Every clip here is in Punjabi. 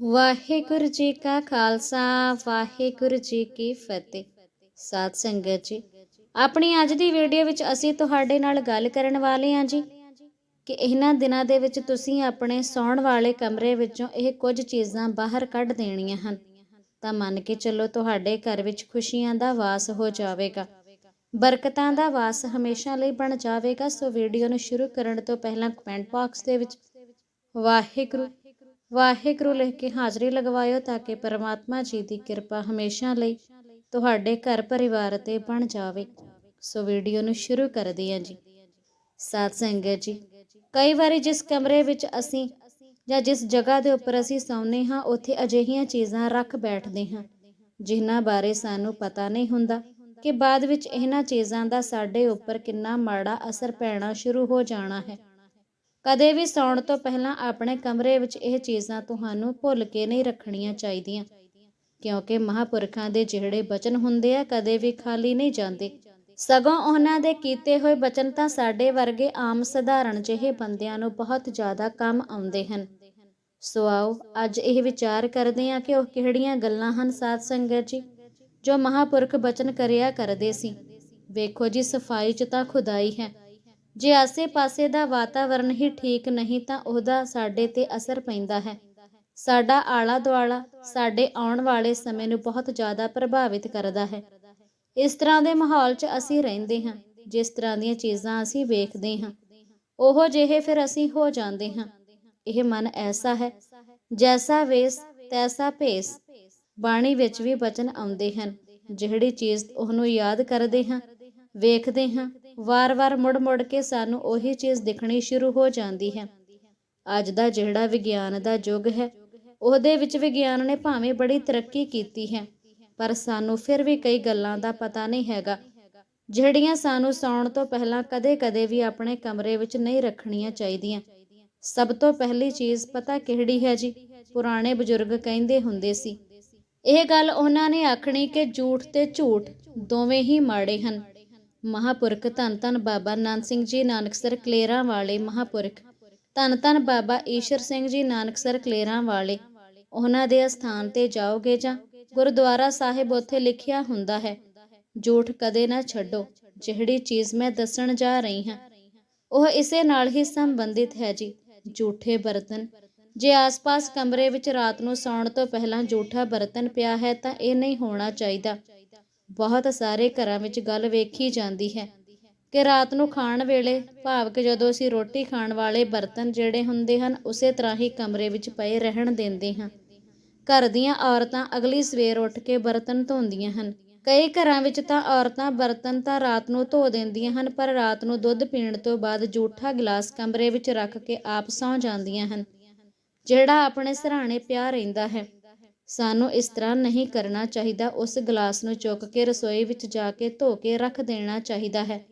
ਵਾਹਿਗੁਰੂ ਜੀ ਕਾ ਖਾਲਸਾ, ਵਾਹਿਗੁਰੂ ਜੀ ਕੀ ਫਤਿਹ। ਸਾਧ ਸੰਗਤ ਜੀ, ਆਪਣੀ ਅੱਜ ਦੀ ਵੀਡੀਓ ਵਿੱਚ ਅਸੀਂ ਤੁਹਾਡੇ ਨਾਲ ਗੱਲ ਕਰਨ ਵਾਲੇ ਹਾਂ ਜੀ ਕਿ ਇਹਨਾਂ ਦਿਨਾਂ ਦੇ ਵਿੱਚ ਤੁਸੀਂ ਆਪਣੇ ਸੌਣ ਵਾਲੇ ਕਮਰੇ ਵਿੱਚੋਂ ਇਹ ਕੁਝ ਚੀਜ਼ਾਂ ਬਾਹਰ ਕੱਢ ਦੇਣੀਆਂ ਹਨ। ਤਾਂ ਮੰਨ ਕੇ ਚੱਲੋ ਤੁਹਾਡੇ ਘਰ ਵਿੱਚ ਖੁਸ਼ੀਆਂ ਦਾ ਵਾਸ ਹੋ ਜਾਵੇਗਾ, ਬਰਕਤਾਂ ਦਾ ਵਾਸ ਹਮੇਸ਼ਾ ਲਈ ਬਣ ਜਾਵੇਗਾ। ਸੋ ਵੀਡੀਓ ਨੂੰ ਸ਼ੁਰੂ ਕਰਨ ਤੋਂ ਪਹਿਲਾਂ ਕਮੈਂਟ ਬਾਕਸ ਦੇ ਵਿੱਚ ਵਾਹਿਗੁਰੂ ਵਾਹਿਗੁਰੂ ਲਿਖ ਕੇ ਹਾਜ਼ਰੀ ਲਗਵਾਇਓ ਤਾਂ ਕਿ ਪਰਮਾਤਮਾ ਜੀ ਦੀ ਕਿਰਪਾ ਹਮੇਸ਼ਾ ਲਈ ਤੁਹਾਡੇ ਘਰ ਪਰਿਵਾਰ ਤੇ ਬਣ ਜਾਵੇ। ਸੋ ਵੀਡੀਓ ਨੂੰ ਸ਼ੁਰੂ ਕਰਦੇ ਹਾਂ ਜੀ। ਸਾਧ ਸੰਗਤ ਜੀ, ਕਈ ਵਾਰੀ ਜਿਸ ਕਮਰੇ ਵਿੱਚ ਅਸੀਂ ਜਾਂ ਜਿਸ ਜਗ੍ਹਾ ਦੇ ਉੱਪਰ ਅਸੀਂ ਸੌਂਦੇ ਹਾਂ, ਉੱਥੇ ਅਜਿਹੀਆਂ ਚੀਜ਼ਾਂ ਰੱਖ ਬੈਠਦੇ ਹਾਂ, ਜਿਨ੍ਹਾਂ ਬਾਰੇ ਸਾਨੂੰ ਪਤਾ ਨਹੀਂ ਹੁੰਦਾ ਕਿ ਬਾਅਦ ਵਿੱਚ ਇਹਨਾਂ ਚੀਜ਼ਾਂ ਦਾ ਸਾਡੇ ਉੱਪਰ ਕਿੰਨਾ ਮਾੜਾ ਅਸਰ ਪੈਣਾ ਸ਼ੁਰੂ ਹੋ ਜਾਣਾ ਹੈ। ਕਦੇ ਵੀ ਸੌਣ ਤੋਂ ਪਹਿਲਾਂ ਆਪਣੇ ਕਮਰੇ ਵਿੱਚ ਇਹ ਚੀਜ਼ਾਂ ਤੁਹਾਨੂੰ ਭੁੱਲ ਕੇ ਨਹੀਂ ਰੱਖਣੀਆਂ ਚਾਹੀਦੀਆਂ, ਕਿਉਂਕਿ ਮਹਾਪੁਰਖਾਂ ਦੇ ਜਿਹੜੇ ਬਚਨ ਹੁੰਦੇ ਆ, ਕਦੇ ਵੀ ਖਾਲੀ ਨਹੀਂ ਜਾਂਦੇ। ਸਗੋਂ ਉਹਨਾਂ ਦੇ ਕੀਤੇ ਹੋਏ ਬਚਨ ਤਾਂ ਸਾਡੇ ਵਰਗੇ ਆਮ ਸਧਾਰਨ ਜਿਹੇ ਬੰਦਿਆਂ ਨੂੰ ਬਹੁਤ ਜ਼ਿਆਦਾ ਕੰਮ ਆਉਂਦੇ ਹਨ। ਸੋ ਆਓ, ਅੱਜ ਇਹ ਵਿਚਾਰ ਕਰਦੇ ਹਾਂ ਕਿ ਉਹ ਕਿਹੜੀਆਂ ਗੱਲਾਂ ਹਨ, ਸਾਧ ਸੰਗਤ ਜੀ, ਜੋ ਮਹਾਪੁਰਖ ਬਚਨ ਕਰਿਆ ਕਰਦੇ ਸੀ। ਵੇਖੋ ਜੀ, ਸਫ਼ਾਈ 'ਚ ਤਾਂ ਖੁਦਾਈ ਹੈ। ਜੇ ਆਸੇ-ਪਾਸੇ ਦਾ ਵਾਤਾਵਰਣ ਹੀ ਠੀਕ ਨਹੀਂ ਤਾਂ ਉਹਦਾ ਸਾਡੇ ਤੇ ਅਸਰ ਪੈਂਦਾ ਹੈ। ਸਾਡਾ ਆਲਾ ਦੁਆਲਾ ਸਾਡੇ ਆਉਣ ਵਾਲੇ ਸਮੇਂ ਨੂੰ ਬਹੁਤ ਜ਼ਿਆਦਾ ਪ੍ਰਭਾਵਿਤ ਕਰਦਾ ਹੈ। ਇਸ ਤਰ੍ਹਾਂ ਦੇ ਮਾਹੌਲ 'ਚ ਅਸੀਂ ਰਹਿੰਦੇ ਹਾਂ, ਜਿਸ ਤਰ੍ਹਾਂ ਦੀਆਂ ਚੀਜ਼ਾਂ ਅਸੀਂ ਵੇਖਦੇ ਹਾਂ। ਉਹੋ ਜਿਹੇ ਫਿਰ ਅਸੀਂ ਹੋ ਜਾਂਦੇ ਹਾਂ। ਇਹ ਮਨ ਐਸਾ ਹੈ, ਜੈਸਾ ਵੇਸ, ਤੈਸਾ ਭੇਸ। ਬਾਣੀ ਵਿੱਚ ਵੀ ਬਚਨ ਆਉਂਦੇ ਹਨ, ਜਿਹੜੀ ਚੀਜ਼ ਉਹਨੂੰ ਯਾਦ ਕਰਦੇ ਹਾਂ, ਵੇਖਦੇ ਹਾਂ ਵਾਰ-ਵਾਰ ਮੁੜ-ਮੁੜ ਕੇ ਸਾਨੂੰ ਉਹੀ ਚੀਜ਼ ਦਿਖਣੀ ਸ਼ੁਰੂ ਹੋ ਜਾਂਦੀ ਹੈ। ਅੱਜ ਦਾ ਜਿਹੜਾ ਵਿਗਿਆਨ ਦਾ ਯੁੱਗ ਹੈ, ਉਹਦੇ ਵਿੱਚ ਵਿਗਿਆਨ ਨੇ ਭਾਵੇਂ ਬੜੀ ਤਰੱਕੀ ਕੀਤੀ ਹੈ, ਪਰ ਸਾਨੂੰ ਫਿਰ ਵੀ ਕਈ ਗੱਲਾਂ ਦਾ ਪਤਾ ਨਹੀਂ ਹੈਗਾ, ਜਿਹੜੀਆਂ ਸਾਨੂੰ ਸੌਣ ਤੋਂ ਪਹਿਲਾਂ ਕਦੇ-ਕਦੇ ਵੀ ਆਪਣੇ ਕਮਰੇ ਵਿੱਚ ਨਹੀਂ ਰੱਖਣੀਆਂ ਚਾਹੀਦੀਆਂ। ਸਭ ਤੋਂ ਪਹਿਲੀ ਚੀਜ਼ ਪਤਾ ਕਿਹੜੀ ਹੈ ਜੀ? ਪੁਰਾਣੇ ਬਜ਼ੁਰਗ ਕਹਿੰਦੇ ਹੁੰਦੇ ਸੀ। ਇਹ ਗੱਲ ਉਹਨਾਂ ਨੇ ਆਖਣੀ ਕਿ ਝੂਠ ਤੇ ਝੂਠ ਦੋਵੇਂ ਹੀ ਮਾੜੇ ਹਨ। ਮਹਾਪੁਰਖ ਧੰਨ ਧੰਨ ਬਾਬਾ ਨਾਨਕ ਸਿੰਘ ਜੀ ਨਾਨਕਸਰ ਕਲੇਰਾਂ ਵਾਲੇ ਮਹਾਪੁਰਖ। ਧੰਨ ਧੰਨ ਬਾਬਾ ਈਸ਼ਰ ਸਿੰਘ ਜੀ ਨਾਨਕਸਰ ਕਲੇਰਾਂ ਵਾਲੇ। ਉਹਨਾਂ ਦੇ ਅਸਥਾਨ ਤੇ ਜਾਓਗੇ ਜਾਂ? ਗੁਰਦੁਆਰਾ ਸਾਹਿਬ ਉੱਥੇ ਲਿਖਿਆ ਹੁੰਦਾ ਹੈ ਝੂਠ ਕਦੇ ਨਾ ਛੱਡੋ, ਜਿਹੜੀ ਚੀਜ਼ ਮੈਂ ਦੱਸਣ ਜਾ ਰਹੀ ਹਾਂ। ਉਹ ਇਸੇ ਨਾਲ ਹੀ ਸੰਬੰਧਿਤ ਹੈ ਜੀ ਝੂਠੇ ਬਰਤਨ। ਜੇ ਆਸ-ਪਾਸ ਕਮਰੇ ਵਿੱਚ ਰਾਤ ਨੂੰ ਸੌਣ ਤੋਂ ਪਹਿਲਾਂ ਝੂਠਾ ਬਰਤਨ ਪਿਆ ਹੈ ਤਾਂ ਇਹ ਨਹੀਂ ਹੋਣਾ ਚਾਹੀਦਾ। ਬਹੁਤ ਸਾਰੇ ਘਰਾਂ ਵਿੱਚ ਗੱਲ ਵੇਖੀ ਜਾਂਦੀ ਹੈ ਕਿ ਰਾਤ ਨੂੰ ਖਾਣ ਵੇਲੇ, ਭਾਵ ਕਿ ਜਦੋਂ ਅਸੀਂ ਰੋਟੀ ਖਾਣ ਵਾਲੇ ਬਰਤਨ ਜਿਹੜੇ ਹੁੰਦੇ ਹਨ, ਉਸੇ ਤਰ੍ਹਾਂ ਹੀ ਕਮਰੇ ਵਿੱਚ ਪਏ ਰਹਿਣ ਦਿੰਦੇ ਹਾਂ। ਘਰ ਦੀਆਂ ਔਰਤਾਂ ਅਗਲੀ ਸਵੇਰ ਉੱਠ ਕੇ ਬਰਤਨ ਧੋਂਦੀਆਂ ਹਨ। ਕਈ ਘਰਾਂ ਵਿੱਚ ਤਾਂ ਔਰਤਾਂ ਬਰਤਨ ਤਾਂ ਰਾਤ ਨੂੰ ਧੋ ਦਿੰਦੀਆਂ ਹਨ, ਪਰ ਰਾਤ ਨੂੰ ਦੁੱਧ ਪੀਣ ਤੋਂ ਬਾਅਦ ਜੂਠਾ ਗਲਾਸ ਕਮਰੇ ਵਿੱਚ ਰੱਖ ਕੇ ਆਪ ਸੌਂ ਜਾਂਦੀਆਂ ਹਨ, ਜਿਹੜਾ ਆਪਣੇ ਸਰਾਣੇ ਪਿਆ ਰਹਿੰਦਾ ਹੈ। ਸਾਨੂੰ ਇਸ ਤਰ੍ਹਾਂ ਨਹੀਂ ਕਰਨਾ ਚਾਹੀਦਾ। ਉਸ ਗਲਾਸ ਨੂੰ ਚੁੱਕ ਕੇ ਰਸੋਈ ਵਿੱਚ ਜਾ ਕੇ ਧੋ ਕੇ ਰੱਖ ਦੇਣਾ ਚਾਹੀਦਾ ਹੈ।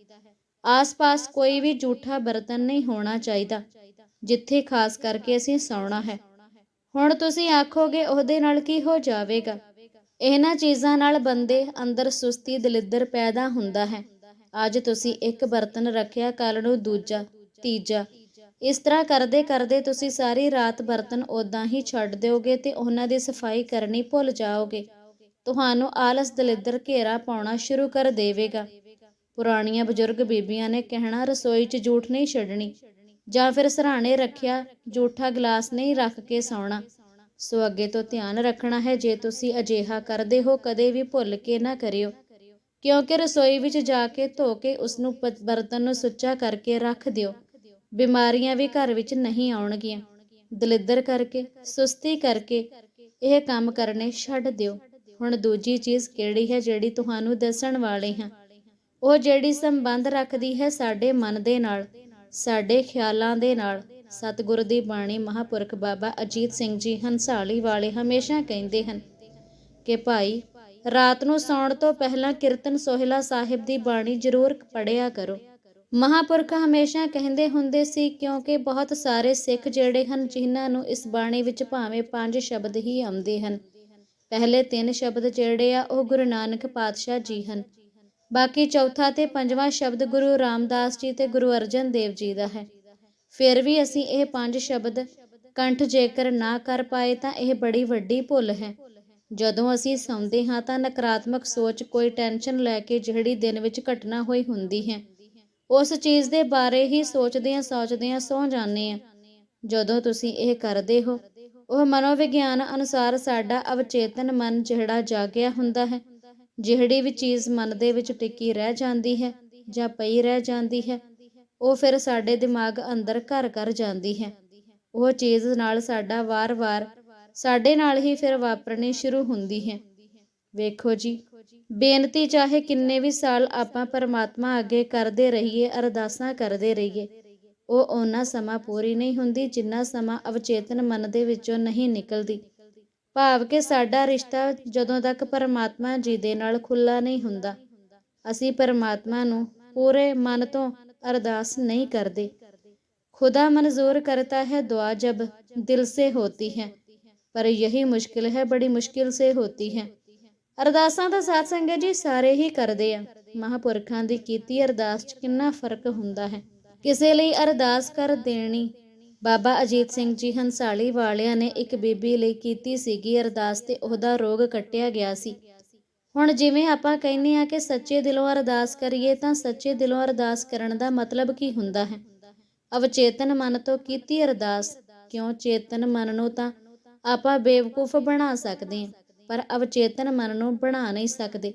ਆਸ-ਪਾਸ ਕੋਈ ਵੀ ਝੂਠਾ ਬਰਤਨ ਨਹੀਂ ਹੋਣਾ ਚਾਹੀਦਾ, ਜਿੱਥੇ ਖਾਸ ਕਰਕੇ ਅਸੀਂ ਸੌਣਾ ਹੈ। ਹੁਣ ਤੁਸੀਂ ਆਖੋਗੇ, ਉਹਦੇ ਨਾਲ ਕੀ ਹੋ ਜਾਵੇਗਾ? ਇਹਨਾਂ ਚੀਜ਼ਾਂ ਨਾਲ ਬੰਦੇ ਅੰਦਰ ਸੁਸਤੀ, ਦਲਿੱਦਰ ਪੈਦਾ ਹੁੰਦਾ ਹੈ। ਅੱਜ ਤੁਸੀਂ ਇੱਕ ਬਰਤਨ ਰੱਖਿਆ ਕੱਲ ਨੂੰ ਦੂਜਾ, ਤੀਜਾ ਇਸ ਤਰ੍ਹਾਂ ਕਰਦੇ ਕਰਦੇ ਤੁਸੀਂ ਸਾਰੀ ਰਾਤ ਬਰਤਨ ਉਦਾਂ ਹੀ ਛੱਡ ਦਿਓਗੇ ਤੇ ਉਹਨਾਂ ਦੀ ਸਫ਼ਾਈ ਕਰਨੀ ਭੁੱਲ ਜਾਓਗੇ। ਤੁਹਾਨੂੰ ਆਲਸ ਦਲਿੱਦਰ ਘੇਰਾ ਪਾਉਣਾ ਸ਼ੁਰੂ ਕਰ ਦੇਵੇਗਾ। ਪੁਰਾਣੀਆਂ ਬਜ਼ੁਰਗ ਬੀਬੀਆਂ ਨੇ ਕਹਿਣਾ, ਰਸੋਈ 'ਚ ਝੂਠ ਨਹੀਂ ਛੱਡਣੀ। ਜਾਂ ਫਿਰ ਸਰਾਣੇ ਰੱਖਿਆ ਝੂਠਾ ਗਲਾਸ ਨਹੀਂ ਰੱਖ ਕੇ ਸੌਣਾ। ਸੋ ਅੱਗੇ ਤੋਂ ਧਿਆਨ ਰੱਖਣਾ ਹੈ, ਜੇ ਤੁਸੀਂ ਅਜਿਹਾ ਕਰਦੇ ਹੋ, ਕਦੇ ਵੀ ਭੁੱਲ ਕੇ ਨਾ ਕਰਿਓ। ਕਿਉਂਕਿ ਰਸੋਈ ਵਿੱਚ ਜਾ ਕੇ ਧੋ ਕੇ ਉਸ ਨੂੰ ਬਰਤਨ ਨੂੰ ਸੁੱਚਾ ਕਰਕੇ ਰੱਖ ਦਿਓ। ਬਿਮਾਰੀਆਂ ਵੀ ਘਰ ਵਿੱਚ ਨਹੀਂ ਆਉਣਗੀਆਂ। ਦਲਿੱਦਰ ਕਰਕੇ, ਸੁਸਤੀ ਕਰਕੇ ਇਹ ਕੰਮ ਕਰਨੇ ਛੱਡ ਦਿਓ। ਹੁਣ ਦੂਜੀ ਚੀਜ਼ ਕਿਹੜੀ ਹੈ ਜਿਹੜੀ ਤੁਹਾਨੂੰ ਦੱਸਣ ਵਾਲੇ ਹਾਂ? ਉਹ ਜਿਹੜੀ ਸੰਬੰਧ ਰੱਖਦੀ ਹੈ ਸਾਡੇ ਮਨ ਦੇ ਨਾਲ, ਸਾਡੇ ਖਿਆਲਾਂ ਦੇ ਨਾਲ। ਸਤਿਗੁਰ ਦੀ ਬਾਣੀ ਮਹਾਪੁਰਖ ਬਾਬਾ ਅਜੀਤ ਸਿੰਘ ਜੀ ਹੰਸਾਲੀ ਵਾਲੇ ਹਮੇਸ਼ਾ ਕਹਿੰਦੇ ਹਨ ਕਿ ਭਾਈ, ਰਾਤ ਨੂੰ ਸੌਣ ਤੋਂ ਪਹਿਲਾਂ ਕੀਰਤਨ ਸੋਹਿਲਾ ਸਾਹਿਬ ਦੀ ਬਾਣੀ ਜ਼ਰੂਰ ਪੜ੍ਹਿਆ ਕਰੋ। ਮਹਾਪੁਰਖ ਹਮੇਸ਼ਾ ਕਹਿੰਦੇ ਹੁੰਦੇ ਸੀ, ਕਿਉਂਕਿ ਬਹੁਤ ਸਾਰੇ ਸਿੱਖ ਜਿਹੜੇ ਹਨ, ਜਿਨ੍ਹਾਂ ਨੂੰ ਇਸ ਬਾਣੀ ਵਿੱਚ ਭਾਵੇਂ ਪੰਜ ਸ਼ਬਦ ਹੀ ਆਉਂਦੇ ਹਨ, ਪਹਿਲੇ ਤਿੰਨ ਸ਼ਬਦ ਜਿਹੜੇ ਆ, ਉਹ ਗੁਰੂ ਨਾਨਕ ਪਾਤਸ਼ਾਹ ਜੀ ਹਨ। ਬਾਕੀ ਚੌਥਾ ਤੇ ਪੰਜਵਾਂ ਸ਼ਬਦ ਗੁਰੂ ਰਾਮਦਾਸ ਜੀ ਤੇ ਗੁਰੂ ਅਰਜਨ ਦੇਵ ਜੀ ਦਾ ਹੈ। ਫਿਰ ਵੀ ਅਸੀਂ ਇਹ ਪੰਜ ਸ਼ਬਦ ਕੰਠ ਜੇਕਰ ਨਾ ਕਰ ਪਾਏ, ਤਾਂ ਇਹ ਬੜੀ ਵੱਡੀ ਭੁੱਲ ਹੈ। ਜਦੋਂ ਅਸੀਂ ਸੌਂਦੇ ਹਾਂ, ਤਾਂ ਨਕਾਰਾਤਮਕ ਸੋਚ, ਕੋਈ ਟੈਨਸ਼ਨ ਲੈ ਕੇ ਜਿਹੜੀ ਦਿਨ ਵਿੱਚ ਘਟਨਾ ਹੋਈ ਹੁੰਦੀ ਹੈ ਉਸ ਚੀਜ਼ ਦੇ ਬਾਰੇ ਹੀ ਸੋਚਦਿਆਂ ਸੋਚਦਿਆਂ ਸੌ ਜਾਂਦੇ ਆ ਜਦੋਂ ਤੁਸੀਂ ਇਹ ਕਰਦੇ ਹੋ, ਉਹ ਮਨੋਵਿਗਿਆਨ ਅਨੁਸਾਰ ਸਾਡਾ ਅਵਚੇਤਨ ਮਨ ਜਿਹੜਾ ਜਾਗਿਆ ਹੁੰਦਾ ਹੈ, ਜਿਹੜੀ ਵੀ ਚੀਜ਼ ਮਨ ਦੇ ਵਿੱਚ ਟਿੱਕੀ ਰਹਿ ਜਾਂਦੀ ਹੈ ਜਾਂ ਪਈ ਰਹਿ ਜਾਂਦੀ ਹੈ, ਉਹ ਫਿਰ ਸਾਡੇ ਦਿਮਾਗ ਅੰਦਰ ਘਰ ਕਰ ਜਾਂਦੀ ਹੈ। ਉਹ ਚੀਜ਼ ਨਾਲ ਸਾਡਾ ਵਾਰ-ਵਾਰ ਸਾਡੇ ਨਾਲ ਹੀ ਫਿਰ ਵਾਪਰਨੀ ਸ਼ੁਰੂ ਹੁੰਦੀ ਹੈ। ਵੇਖੋ ਜੀ, ਬੇਨਤੀ ਚਾਹੇ ਕਿੰਨੇ ਵੀ ਸਾਲ ਆਪਾਂ ਪਰਮਾਤਮਾ ਅੱਗੇ ਕਰਦੇ ਰਹੀਏ, ਅਰਦਾਸਾਂ ਕਰਦੇ ਰਹੀਏ, ਉਹ ਉਹਨਾਂ ਸਮਾਂ ਪੂਰੀ ਨਹੀਂ ਹੁੰਦੀ ਜਿੰਨਾ ਸਮਾਂ ਅਵਚੇਤਨ ਮਨ ਦੇ ਵਿੱਚੋਂ ਨਹੀਂ ਨਿਕਲਦੀ। ਭਾਵ ਕਿ ਸਾਡਾ ਰਿਸ਼ਤਾ ਜਦੋਂ ਤੱਕ ਪਰਮਾਤਮਾ ਜੀ ਦੇ ਨਾਲ ਖੁੱਲਾ ਨਹੀਂ ਹੁੰਦਾ, ਅਸੀਂ ਪਰਮਾਤਮਾ ਨੂੰ ਪੂਰੇ ਮਨ ਤੋਂ ਅਰਦਾਸ ਨਹੀਂ ਕਰਦੇ। ਖੁਦਾ ਮਨਜ਼ੂਰ ਕਰਤਾ ਹੈ, ਦੁਆ ਜਬ ਦਿਲ ਸੇ ਹੋਤੀ ਹੈ, ਪਰ ਇਹੀ ਮੁਸ਼ਕਿਲ ਹੈ, ਬੜੀ ਮੁਸ਼ਕਿਲ ਸੇ ਹੋਤੀ ਹੈ। ਅਰਦਾਸਾਂ ਦਾ ਸਾਥ ਸੰਗਤ ਜੀ ਸਾਰੇ ਹੀ ਕਰਦੇ ਆ। ਮਹਾਪੁਰਖਾਂ ਦੀ ਕੀਤੀ ਅਰਦਾਸ 'ਚ ਕਿੰਨਾ ਫ਼ਰਕ ਹੁੰਦਾ ਹੈ। ਕਿਸੇ ਲਈ ਅਰਦਾਸ ਕਰ ਦੇਣੀ। ਬਾਬਾ ਅਜੀਤ ਸਿੰਘ ਜੀ ਹੰਸਾਲੀ ਵਾਲਿਆਂ ਨੇ ਇੱਕ ਬੀਬੀ ਲਈ ਕੀਤੀ ਸੀਗੀ ਅਰਦਾਸ ਤੇ ਉਹਦਾ ਰੋਗ ਕੱਟਿਆ ਗਿਆ ਸੀ। ਹੁਣ ਜਿਵੇਂ ਆਪਾਂ ਕਹਿੰਦੇ ਆ ਕਿ ਸੱਚੇ ਦਿਲੋਂ ਅਰਦਾਸ ਕਰੀਏ ਤਾਂ ਸੱਚੇ ਦਿਲੋਂ ਅਰਦਾਸ ਕਰਨ ਦਾ ਮਤਲਬ ਕੀ ਹੁੰਦਾ ਹੈ? ਅਵਚੇਤਨ ਮਨ ਤੋਂ ਕੀਤੀ ਅਰਦਾਸ ਕਿਉਂ ਚੇਤਨ ਮਨ ਨੂੰ ਤਾਂ ਆਪਾਂ ਬੇਵਕੂਫ ਬਣਾ ਸਕਦੇ ਹਾਂ? ਪਰ ਅਵਚੇਤਨ ਮਨ ਨੂੰ ਬਣਾ ਨਹੀਂ ਸਕਦੇ।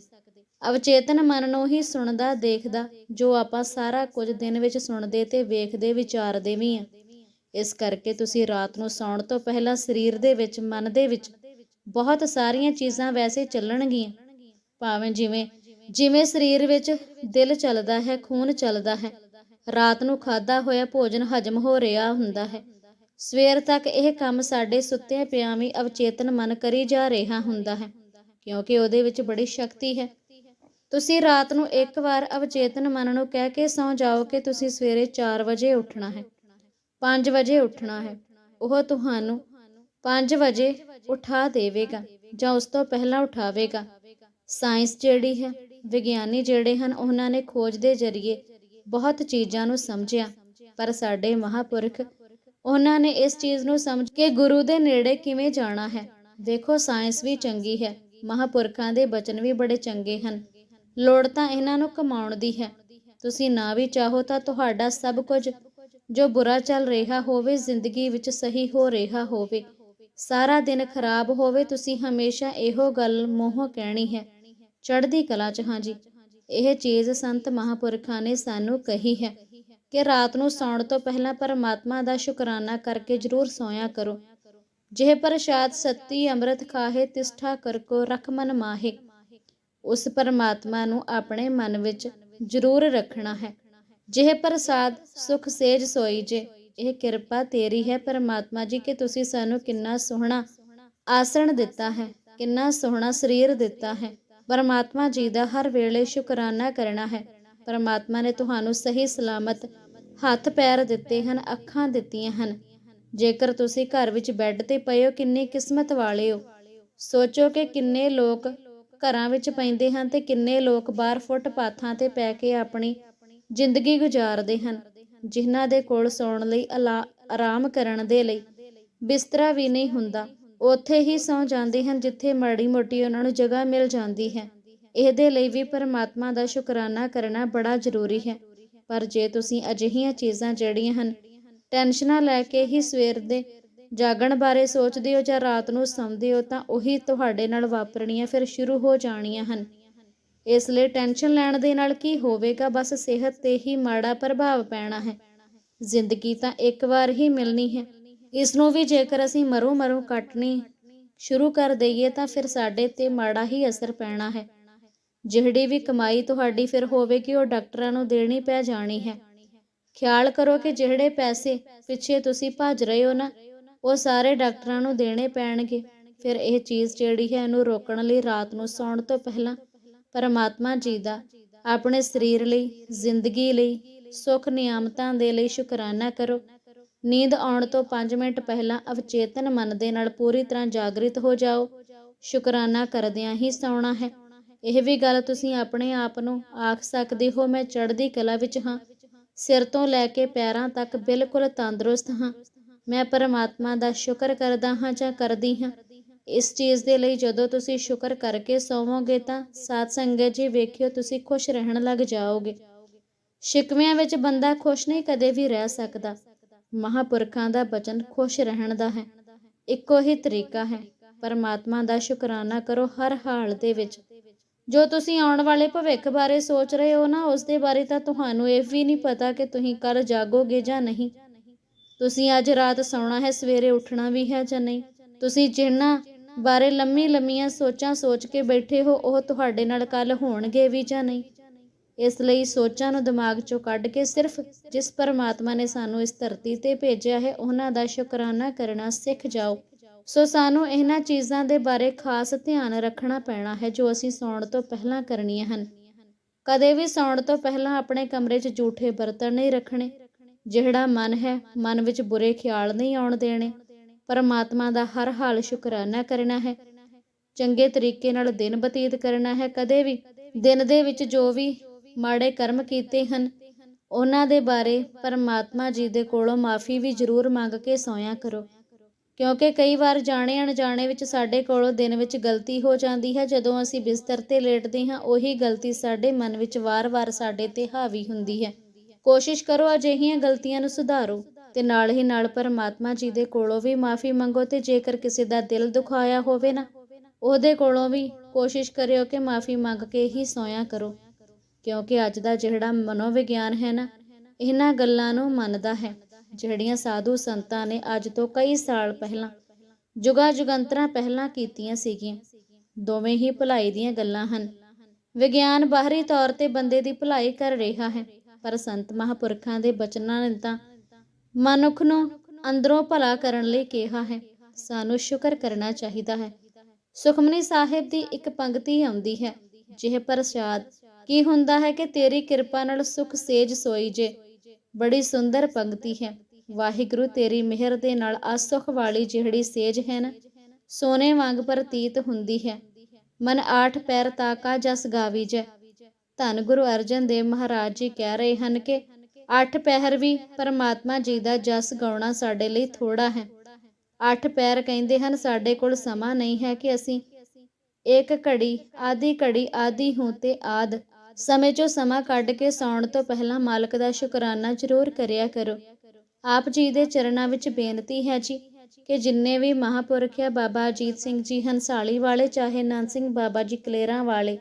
ਅਵਚੇਤਨ ਮਨ ਨੂੰ ਹੀ ਸੁਣਦਾ, ਦੇਖਦਾ, ਜੋ ਆਪਾਂ ਸਾਰਾ ਕੁਝ ਦਿਨ ਵਿੱਚ ਸੁਣਦੇ ਤੇ ਵੇਖਦੇ, ਵਿਚਾਰਦੇ ਵੀ ਆ ਇਸ ਕਰਕੇ ਤੁਸੀਂ ਰਾਤ ਨੂੰ ਸੌਣ ਤੋਂ ਪਹਿਲਾਂ ਸਰੀਰ ਦੇ ਵਿੱਚ, ਮਨ ਦੇ ਵਿੱਚ ਬਹੁਤ ਸਾਰੀਆਂ ਚੀਜ਼ਾਂ ਵੈਸੇ ਚੱਲਣਗੀਆਂ। ਭਾਵੇਂ ਜਿਵੇਂ ਜਿਵੇਂ ਸਰੀਰ ਵਿੱਚ ਦਿਲ ਚੱਲਦਾ ਹੈ, ਖੂਨ ਚੱਲਦਾ ਹੈ, ਰਾਤ ਨੂੰ ਖਾਦਾ ਹੋਇਆ ਭੋਜਨ ਹਜਮ ਹੋ ਰਿਹਾ ਹੁੰਦਾ ਹੈ। ਸਵੇਰ ਤੱਕ ਇਹ ਕੰਮ ਸਾਡੇ ਸੁੱਤੇ ਪਿਆਂ ਵੀ ਅਵਚੇਤਨ ਮਨ ਕਰੀ ਜਾ ਰਿਹਾ ਹੁੰਦਾ ਹੈ, ਕਿਉਂਕਿ ਉਹਦੇ ਵਿੱਚ ਬੜੀ ਸ਼ਕਤੀ ਹੈ। ਤੁਸੀਂ ਰਾਤ ਨੂੰ ਇੱਕ ਵਾਰ ਅਵਚੇਤਨ ਮਨ ਨੂੰ ਕਹਿ ਕੇ ਸੌਂ ਜਾਓ ਕਿ ਤੁਸੀਂ ਸਵੇਰੇ 4 ਵਜੇ ਉੱਠਣਾ ਹੈ 5 ਵਜੇ ਉੱਠਣਾ ਹੈ। ਉਹ ਤੁਹਾਨੂੰ 5 ਵਜੇ ਉਠਾ ਦੇਵੇਗਾ ਜਾਂ ਉਸ ਤੋਂ ਪਹਿਲਾਂ ਉਠਾਵੇਗਾ। ਸਾਇੰਸ ਜਿਹੜੀ ਹੈ, ਵਿਗਿਆਨੀ ਜਿਹੜੇ ਹਨ, ਉਹਨਾਂ ਨੇ ਖੋਜ ਦੇ ਜ਼ਰੀਏ ਬਹੁਤ ਚੀਜ਼ਾਂ ਨੂੰ ਸਮਝਿਆ, ਪਰ ਸਾਡੇ ਮਹਾਪੁਰਖ ਉਹਨਾਂ ਨੇ ਇਸ ਚੀਜ਼ ਨੂੰ ਸਮਝ ਕੇ ਗੁਰੂ ਦੇ ਨੇੜੇ ਕਿਵੇਂ ਜਾਣਾ ਹੈ? ਦੇਖੋ, ਸਾਇੰਸ ਵੀ ਚੰਗੀ ਹੈ, ਮਹਾਪੁਰਖਾਂ ਦੇ ਬਚਨ ਵੀ ਬੜੇ ਚੰਗੇ ਹਨ। ਲੋੜ ਤਾਂ ਇਹਨਾਂ ਨੂੰ ਕਮਾਉਣ ਦੀ ਹੈ। ਤੁਸੀਂ ਨਾ ਵੀ ਚਾਹੋ ਤਾਂ ਤੁਹਾਡਾ ਸਭ ਕੁਝ, ਜੋ ਬੁਰਾ ਚੱਲ ਰਿਹਾ ਹੋਵੇ, ਜ਼ਿੰਦਗੀ ਵਿੱਚ ਸਹੀ ਹੋ ਰਿਹਾ ਹੋਵੇ। ਸਾਰਾ ਦਿਨ ਖਰਾਬ ਹੋਵੇ, ਤੁਸੀਂ ਹਮੇਸ਼ਾ ਇਹੋ ਗੱਲ ਮੂੰਹੋਂ ਕਹਿਣੀ ਹੈ। ਚੜ੍ਹਦੀ ਕਲਾ ਚ ਹਾਂਜੀ ਇਹ ਚੀਜ਼ ਸੰਤ ਮਹਾਪੁਰਖਾਂ ਨੇ ਸਾਨੂੰ ਕਹੀ ਹੈ। ਕਿ ਰਾਤ ਨੂੰ ਸੌਣ ਤੋਂ ਪਹਿਲਾਂ ਪਰਮਾਤਮਾ ਦਾ ਸ਼ੁਕਰਾਨਾ ਕਰਕੇ ਜ਼ਰੂਰ ਸੋਇਆ ਕਰੋ। ਜਿਹ ਪ੍ਰਸ਼ਾਦ ਸੱਤੀ ਅੰਮ੍ਰਿਤ ਖਾਹੇ, ਤਿਸਠਾ ਕਰ ਰਖ ਮਨ ਮਾਹੇ। ਉਸ ਪਰਮਾਤਮਾ ਨੂੰ ਆਪਣੇ ਮਨ ਵਿੱਚ ਜ਼ਰੂਰ ਰੱਖਣਾ ਹੈ। ਜਿਹ ਪ੍ਰਸਾਦ ਸੁਖ ਸੇਜ ਸੋਈ ਜੇ, ਇਹ ਕਿਰਪਾ ਤੇਰੀ ਹੈ ਪਰਮਾਤਮਾ ਜੀ ਕਿ ਤੁਸੀਂ ਸਾਨੂੰ ਕਿੰਨਾ ਸੋਹਣਾ ਆਸਣ ਦਿੱਤਾ ਹੈ, ਕਿੰਨਾ ਸੋਹਣਾ ਸਰੀਰ ਦਿੱਤਾ ਹੈ। ਪਰਮਾਤਮਾ ਜੀ ਦਾ ਹਰ ਵੇਲੇ ਸ਼ੁਕਰਾਨਾ ਕਰਨਾ ਹੈ। ਪਰਮਾਤਮਾ ਨੇ ਤੁਹਾਨੂੰ ਸਹੀ ਸਲਾਮਤ ਹੱਥ ਪੈਰ ਦਿੱਤੇ ਹਨ, ਅੱਖਾਂ ਦਿੱਤੀਆਂ ਹਨ। ਜੇਕਰ ਤੁਸੀਂ ਘਰ ਵਿੱਚ ਬੈੱਡ ਤੇ ਪਏ ਹੋ, ਕਿੰਨੀ ਕਿਸਮਤ ਵਾਲੇ ਹੋ? ਸੋਚੋ ਕਿ ਕਿੰਨੇ ਲੋਕ ਘਰਾਂ ਵਿੱਚ ਪੈਂਦੇ ਹਨ ਤੇ ਕਿੰਨੇ ਲੋਕ ਬਾਹਰ ਫੁੱਟਪਾਥਾਂ ਤੇ ਪੈ ਕੇ ਆਪਣੀ ਜ਼ਿੰਦਗੀ ਗੁਜ਼ਾਰਦੇ ਹਨ, ਜਿਨ੍ਹਾਂ ਦੇ ਕੋਲ ਸੌਣ ਲਈ ਅਲਾ- ਆਰਾਮ ਕਰਨ ਦੇ ਲਈ ਬਿਸਤਰਾ ਵੀ ਨਹੀਂ ਹੁੰਦਾ। ਉੱਥੇ ਹੀ ਸੌ ਜਾਂਦੇ ਹਨ, ਜਿੱਥੇ ਮਾੜੀ ਮੋਟੀ ਉਹਨਾਂ ਨੂੰ ਜਗ੍ਹਾ ਮਿਲ ਜਾਂਦੀ ਹੈ। ਇਹਦੇ ਲਈ ਵੀ ਪਰਮਾਤਮਾ ਦਾ ਸ਼ੁਕਰਾਨਾ ਕਰਨਾ ਬੜਾ ਜ਼ਰੂਰੀ ਹੈ। ਪਰ ਜੇ ਤੁਸੀਂ ਅਜਿਹੀਆਂ ਚੀਜ਼ਾਂ ਜਿਹੜੀਆਂ ਹਨ, ਟੈਨਸ਼ਨਾਂ ਲੈ ਕੇ ਹੀ ਸਵੇਰ ਦੇ ਜਾਗਣ ਬਾਰੇ ਸੋਚਦੇ ਹੋ ਜਾਂ ਰਾਤ ਨੂੰ ਸੌਂਦੇ ਹੋ, ਤਾਂ ਉਹੀ ਤੁਹਾਡੇ ਨਾਲ ਵਾਪਰਨੀਆਂ ਫਿਰ ਸ਼ੁਰੂ ਹੋ ਜਾਣੀਆਂ ਹਨ। ਇਸ ਲਈ ਟੈਨਸ਼ਨ ਲੈਣ ਦੇ ਨਾਲ ਕੀ ਹੋਵੇਗਾ, ਬਸ ਸਿਹਤ ਤੇ ਹੀ ਮਾੜਾ ਪ੍ਰਭਾਵ ਪੈਣਾ ਹੈ। ਜ਼ਿੰਦਗੀ ਤਾਂ ਇੱਕ ਵਾਰ ਹੀ ਮਿਲਣੀ ਹੈ। ਇਸ ਨੂੰ ਵੀ ਜੇਕਰ ਅਸੀਂ ਮਰੋ ਮਰੋ ਕੱਟਣੀ ਸ਼ੁਰੂ ਕਰ ਦਈਏ, ਤਾਂ ਫਿਰ ਸਾਡੇ ਤੇ ਮਾੜਾ ਹੀ ਅਸਰ ਪੈਣਾ ਹੈ। ਜਿਹੜੀ ਵੀ ਕਮਾਈ ਤੁਹਾਡੀ ਫਿਰ ਹੋਵੇਗੀ, ਉਹ ਡਾਕਟਰਾਂ ਨੂੰ ਦੇਣੀ ਪੈ ਜਾਣੀ ਹੈ। ਖਿਆਲ ਕਰੋ ਕਿ ਜਿਹੜੇ ਪੈਸੇ ਪਿੱਛੇ ਤੁਸੀਂ ਭੱਜ ਰਹੇ ਹੋ ਨਾ, ਉਹ ਸਾਰੇ ਡਾਕਟਰਾਂ ਨੂੰ ਦੇਣੇ ਪੈਣਗੇ। ਫਿਰ ਇਹ ਚੀਜ਼ ਜਿਹੜੀ ਹੈ, ਇਹਨੂੰ ਰੋਕਣ ਲਈ ਰਾਤ ਨੂੰ ਸੌਣ ਤੋਂ ਪਹਿਲਾਂ ਪਰਮਾਤਮਾ ਜੀ ਦਾ ਆਪਣੇ ਸਰੀਰ ਲਈ, ਜ਼ਿੰਦਗੀ ਲਈ, ਸੁੱਖ ਨਿਆਮਤਾਂ ਦੇ ਲਈ ਸ਼ੁਕਰਾਨਾ ਕਰੋ। ਨੀਂਦ ਆਉਣ ਤੋਂ 5 ਮਿੰਟ ਪਹਿਲਾਂ ਅਵਚੇਤਨ ਮਨ ਦੇ ਨਾਲ ਪੂਰੀ ਤਰ੍ਹਾਂ ਜਾਗਰਿਤ ਹੋ ਜਾਓ। ਸ਼ੁਕਰਾਨਾ ਕਰਦਿਆਂ ਹੀ ਸੌਣਾ ਹੈ। ਇਹ ਵੀ ਗੱਲ ਤੁਸੀਂ ਆਪਣੇ ਆਪ ਨੂੰ ਆਖ ਸਕਦੇ ਹੋ, ਮੈਂ ਚੜ੍ਹਦੀ ਕਲਾ ਵਿੱਚ ਹਾਂ। ਸਿਰ ਤੋਂ ਲੈ ਕੇ ਪੈਰਾਂ ਤੱਕ ਬਿਲਕੁਲ ਤੰਦਰੁਸਤ ਹਾਂ। ਮੈਂ ਪਰਮਾਤਮਾ ਦਾ ਸ਼ੁਕਰ ਕਰਦਾ ਹਾਂ ਜਾਂ ਕਰਦੀ ਹਾਂ। ਇਸ ਚੀਜ਼ ਦੇ ਲਈ ਜਦੋਂ ਤੁਸੀਂ ਸ਼ੁਕਰ ਕਰਕੇ ਸੌਵੋਗੇ ਤਾਂ ਸਾਧ ਸੰਗਤ ਜੀ ਵੇਖਿਓ, ਤੁਸੀਂ ਖੁਸ਼ ਰਹਿਣ ਲੱਗ ਜਾਓਗੇ। ਸ਼ਿਕਵਿਆਂ ਵਿੱਚ ਬੰਦਾ ਖੁਸ਼ ਨਹੀਂ ਕਦੇ ਵੀ ਰਹਿ ਸਕਦਾ। ਮਹਾਪੁਰਖਾਂ ਦਾ ਬਚਨ ਖੁਸ਼ ਰਹਿਣ ਦਾ ਹੈ। ਇੱਕੋ ਹੀ ਤਰੀਕਾ ਹੈ। ਪਰਮਾਤਮਾ ਦਾ ਸ਼ੁਕਰਾਨਾ ਕਰੋ ਹਰ ਹਾਲ ਦੇ ਵਿੱਚ। ਜੋ ਤੁਸੀਂ ਆਉਣ ਵਾਲੇ ਭਵਿੱਖ ਬਾਰੇ ਸੋਚ ਰਹੇ ਹੋ ਨਾ, ਉਸ ਦੇ ਬਾਰੇ ਤਾਂ ਤੁਹਾਨੂੰ ਇਹ ਵੀ ਨਹੀਂ ਪਤਾ ਕਿ ਤੁਸੀਂ ਕੱਲ ਜਾਗੋਗੇ ਜਾਂ ਨਹੀਂ। ਤੁਸੀਂ ਅੱਜ ਰਾਤ ਸੌਣਾ ਹੈ, ਸਵੇਰੇ ਉੱਠਣਾ ਵੀ ਹੈ ਜਾਂ ਨਹੀਂ। ਤੁਸੀਂ ਜਿਹਨਾਂ ਬਾਰੇ ਲੰਮੀ ਲੰਮੀਆਂ ਸੋਚਾਂ ਸੋਚ ਕੇ ਬੈਠੇ ਹੋ, ਉਹ ਤੁਹਾਡੇ ਨਾਲ ਕੱਲ ਹੋਣਗੇ ਵੀ ਜਾਂ ਨਹੀਂ। ਇਸ ਲਈ ਸੋਚਾਂ ਨੂੰ ਦਿਮਾਗ ਚੋਂ ਕੱਢ ਕੇ ਸਿਰਫ ਜਿਸ ਪਰਮਾਤਮਾ ਨੇ ਸਾਨੂੰ ਇਸ ਧਰਤੀ ਤੇ ਭੇਜਿਆ ਹੈ, ਉਹਨਾਂ ਦਾ ਸ਼ੁਕਰਾਨਾ ਕਰਨਾ ਸਿੱਖ ਜਾਓ। ਸੋ ਸਾਨੂੰ ਇਹਨਾਂ ਚੀਜ਼ਾਂ ਦੇ ਬਾਰੇ ਖਾਸ ਧਿਆਨ ਰੱਖਣਾ ਪੈਣਾ ਹੈ ਜੋ ਅਸੀਂ ਸੌਣ ਤੋਂ ਪਹਿਲਾਂ ਕਰਨੀਆਂ ਹਨ। ਕਦੇ ਵੀ ਸੌਣ ਤੋਂ ਪਹਿਲਾਂ ਆਪਣੇ ਕਮਰੇ 'ਚ ਝੂਠੇ ਬਰਤਨ ਨਹੀਂ ਰੱਖਣੇ, ਜਿਹੜਾ ਮਨ ਹੈ, ਮਨ ਵਿੱਚ ਬੁਰੇ ਖਿਆਲ ਨਹੀਂ ਆਉਣ ਦੇਣੇ। ਪਰਮਾਤਮਾ ਦਾ ਹਰ ਹਾਲ ਸ਼ੁਕਰਾਨਾ ਕਰਨਾ ਹੈ। ਚੰਗੇ ਤਰੀਕੇ ਨਾਲ ਦਿਨ ਬਤੀਤ ਕਰਨਾ ਹੈ। ਕਦੇ ਵੀ ਦਿਨ ਦੇ ਵਿੱਚ ਜੋ ਵੀ ਮਾੜੇ ਕਰਮ ਕੀਤੇ ਹਨ, ਉਹਨਾਂ ਦੇ ਬਾਰੇ ਪਰਮਾਤਮਾ ਜੀ ਦੇ ਕੋਲੋਂ ਮਾਫੀ ਵੀ ਜ਼ਰੂਰ ਮੰਗ ਕੇ ਸੌਂਇਆ ਕਰੋ। ਕਿਉਂਕਿ ਕਈ ਵਾਰ ਜਾਣੇ ਅਣਜਾਣੇ ਵਿੱਚ ਸਾਡੇ ਕੋਲੋਂ ਦਿਨ ਵਿੱਚ ਗਲਤੀ ਹੋ ਜਾਂਦੀ ਹੈ, ਜਦੋਂ ਅਸੀਂ ਬਿਸਤਰ ਤੇ ਲੇਟਦੇ ਹਾਂ, ਉਹੀ ਗਲਤੀ ਸਾਡੇ ਮਨ ਵਿੱਚ ਵਾਰ-ਵਾਰ ਸਾਡੇ ਤੇ ਹਾਵੀ ਹੁੰਦੀ ਹੈ। ਕੋਸ਼ਿਸ਼ ਕਰੋ ਅਜਿਹੀਆਂ ਗਲਤੀਆਂ ਨੂੰ ਸੁਧਾਰੋ ਤੇ ਨਾਲ ਹੀ ਨਾਲ ਪਰਮਾਤਮਾ ਜੀ ਦੇ ਕੋਲੋਂ ਵੀ ਮਾਫੀ ਮੰਗੋ ਤੇ ਜੇਕਰ ਕਿਸੇ ਦਾ ਦਿਲ ਦੁਖਾਇਆ ਹੋਵੇ ਨਾ, ਉਹਦੇ ਕੋਲੋਂ ਵੀ ਕੋਸ਼ਿਸ਼ ਕਰਿਓ ਕਿ ਮਾਫੀ ਮੰਗ ਕੇ ਹੀ ਸੋਇਆ ਕਰੋ। ਕਿਉਂਕਿ ਅੱਜ ਦਾ ਜਿਹੜਾ ਮਨੋਵਿਗਿਆਨ ਹੈ ਨਾ, ਇਹਨਾਂ ਗੱਲਾਂ ਨੂੰ ਮੰਨਦਾ ਹੈ। ਜਿਹੜੀਆਂ ਸਾਧੂ ਸੰਤਾਂ ਨੇ ਅੱਜ ਤੋਂ ਕਈ ਸਾਲ ਪਹਿਲਾਂ ਜੁਗਾ ਜੁਗੰਤਰਾਂ ਪਹਿਲਾਂ ਕੀਤੀਆਂ ਸੀਗੀਆਂ। ਦੋਵੇਂ ਹੀ ਭਲਾਈ ਦੀਆਂ ਗੱਲਾਂ ਹਨ। ਵਿਗਿਆਨ ਬਾਹਰੀ ਤੌਰ ਤੇ ਬੰਦੇ ਦੀ ਭਲਾਈ ਕਰ ਰਿਹਾ ਹੈ, ਪਰ ਸੰਤ ਮਹਾਪੁਰਖਾਂ ਦੇ ਬਚਨਾਂ ਨੇ ਤਾਂ ਮਨੁੱਖ ਨੂੰ ਅੰਦਰੋਂ ਭਲਾ ਕਰਨ ਲਈ ਕਿਹਾ ਹੈ, ਸਾਨੂੰ ਸ਼ੁਕਰ ਕਰਨਾ ਚਾਹੀਦਾ ਹੈ। ਸੁਖਮਨੀ ਸਾਹਿਬ ਦੀ ਇੱਕ ਪੰਕਤੀ ਆਉਂਦੀ ਹੈ, ਜਿਹ ਪ੍ਰਸਾਦ, ਕੀ ਹੁੰਦਾ ਹੈ ਕਿ ਤੇਰੀ ਕਿਰਪਾ ਨਾਲ ਸੁਖ ਸੇਜ ਸੋਈ ਜੇ। ਬੜੀ ਸੁੰਦਰ ਪੰਕਤੀ ਹੈ। ਵਾਹਿਗੁਰੂ, ਤੇਰੀ ਮਿਹਰ ਦੇ ਨਾਲ ਆਸੁਖ ਵਾਲੀ ਜਿਹੜੀ ਸੇਜ ਹੈ ਨਾ, ਸੋਨੇ ਵਾਂਗ ਪ੍ਰਤੀਤ ਹੁੰਦੀ ਹੈ। ਮਨ ਆਠ ਪੈਰ ਤਾਕਾ ਜਸ ਗਾਵੀ ਜੈ ਧੰਨ ਗੁਰੂ ਅਰਜਨ ਦੇਵ ਮਹਾਰਾਜ ਜੀ ਕਹਿ ਰਹੇ ਹਨ ਕਿ ਅੱਠ ਪਹਿਰ ਵੀ ਪਰਮਾਤਮਾ ਜੀ ਦਾ ਜਸ ਗਾਉਣਾ ਸਾਡੇ ਲਈ ਥੋੜਾ ਹੈ। ਅੱਠ ਪੈਰ ਕਹਿੰਦੇ ਹਨ, ਸਾਡੇ ਕੋਲ ਸਮਾਂ ਨਹੀਂ ਹੈ ਕਿ ਅਸੀਂ ਇੱਕ ਘੜੀ ਆਦੀ ਘੜੀ ਆਦੀ ਹੂੰ ਤੇ ਆਦ ਸਮੇਂ 'ਚੋਂ ਸਮਾਂ ਕੱਢ ਕੇ ਸੌਣ ਤੋਂ ਪਹਿਲਾਂ ਮਾਲਕ ਦਾ ਸ਼ੁਕਰਾਨਾ ਜ਼ਰੂਰ ਕਰਿਆ ਕਰੋ। ਆਪ ਜੀ ਦੇ ਚਰਨਾਂ ਵਿੱਚ ਬੇਨਤੀ ਹੈ ਜੀ ਕਿ ਜਿੰਨੇ ਵੀ ਮਹਾਪੁਰਖ ਆ, ਬਾਬਾ ਅਜੀਤ ਸਿੰਘ ਜੀ, ਹੰਸਾਲੀ ਵਾਲੇ, ਚਾਹੇ ਨੰਦ ਸਿੰਘ ਬਾਬਾ ਜੀ, ਕਲੇਰਾਂ ਵਾਲੇ,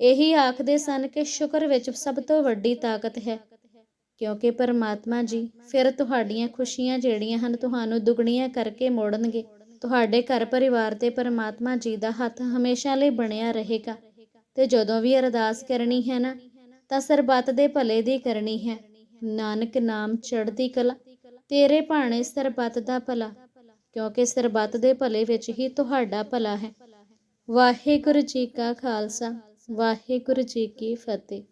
ਇਹੀ ਆਖਦੇ ਸਨ ਕਿ ਸ਼ੁਕਰ ਵਿੱਚ ਸਭ ਤੋਂ ਵੱਡੀ ਤਾਕਤ ਹੈ। ਕਿਉਂਕਿ ਪਰਮਾਤਮਾ ਜੀ ਫਿਰ ਤੁਹਾਡੀਆਂ ਖੁਸ਼ੀਆਂ ਜਿਹੜੀਆਂ ਹਨ ਤੁਹਾਨੂੰ ਦੁੱਗਣੀਆਂ ਕਰਕੇ ਮੋੜਨਗੇ। ਤੁਹਾਡੇ ਘਰ ਪਰਿਵਾਰ ਤੇ ਪਰਮਾਤਮਾ ਜੀ ਦਾ ਹੱਥ ਹਮੇਸ਼ਾ ਲਈ ਬਣਿਆ ਰਹੇਗਾ। ਤੇ ਜਦੋਂ ਵੀ ਅਰਦਾਸ ਕਰਨੀ ਹੈ ਨਾ, ਤਾਂ ਸਰਬੱਤ ਦੇ ਭਲੇ ਦੀ ਕਰਨੀ ਹੈ। ਨਾਨਕ ਨਾਮ ਚੜ੍ਹਦੀ ਕਲਾ, ਤੇਰੇ ਭਾਣੇ ਸਰਬੱਤ ਦਾ ਭਲਾ, ਕਿਉਂਕਿ ਸਰਬੱਤ ਦੇ ਭਲੇ ਵਿੱਚ ਹੀ ਤੁਹਾਡਾ ਭਲਾ ਹੈ। ਵਾਹਿਗੁਰੂ ਜੀ ਕਾ ਖਾਲਸਾ, ਵਾਹਿਗੁਰੂ ਜੀ ਕੀ ਫਤਿਹ।